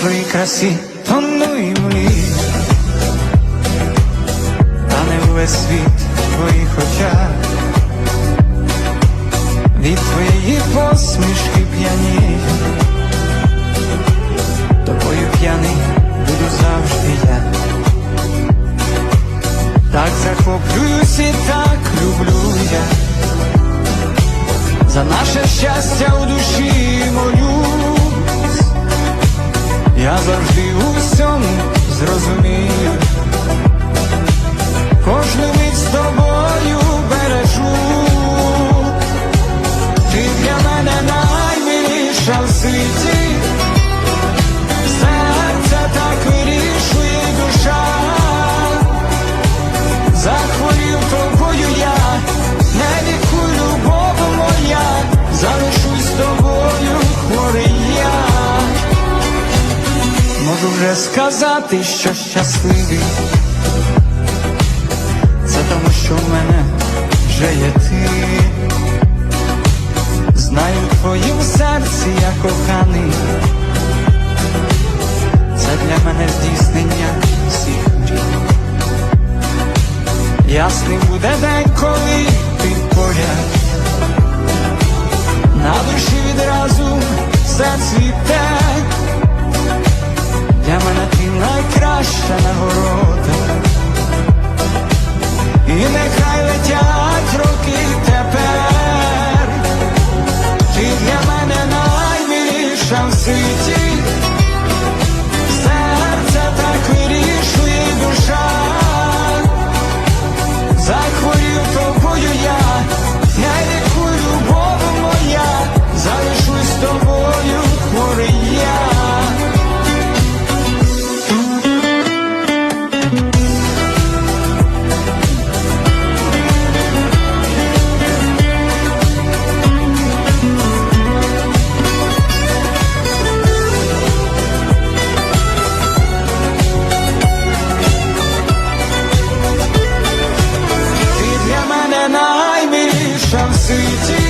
твоїй красі тону і та не увесь світ твоїх очах. Від твоєї посмішки п'яні, тобою п'яний буду завжди я. Так захоплююсь і так люблю я. За наше щастя у душі молюсь, я завжди у усьому зрозумію, може сказати, що щасливий, це тому, що в мене вже є ти. Знаю в твоїм серці я коханий. Це для мене здійснення всіх мрій. Ясний буде день, коли ти поряд, на душі відразу. sweet tea.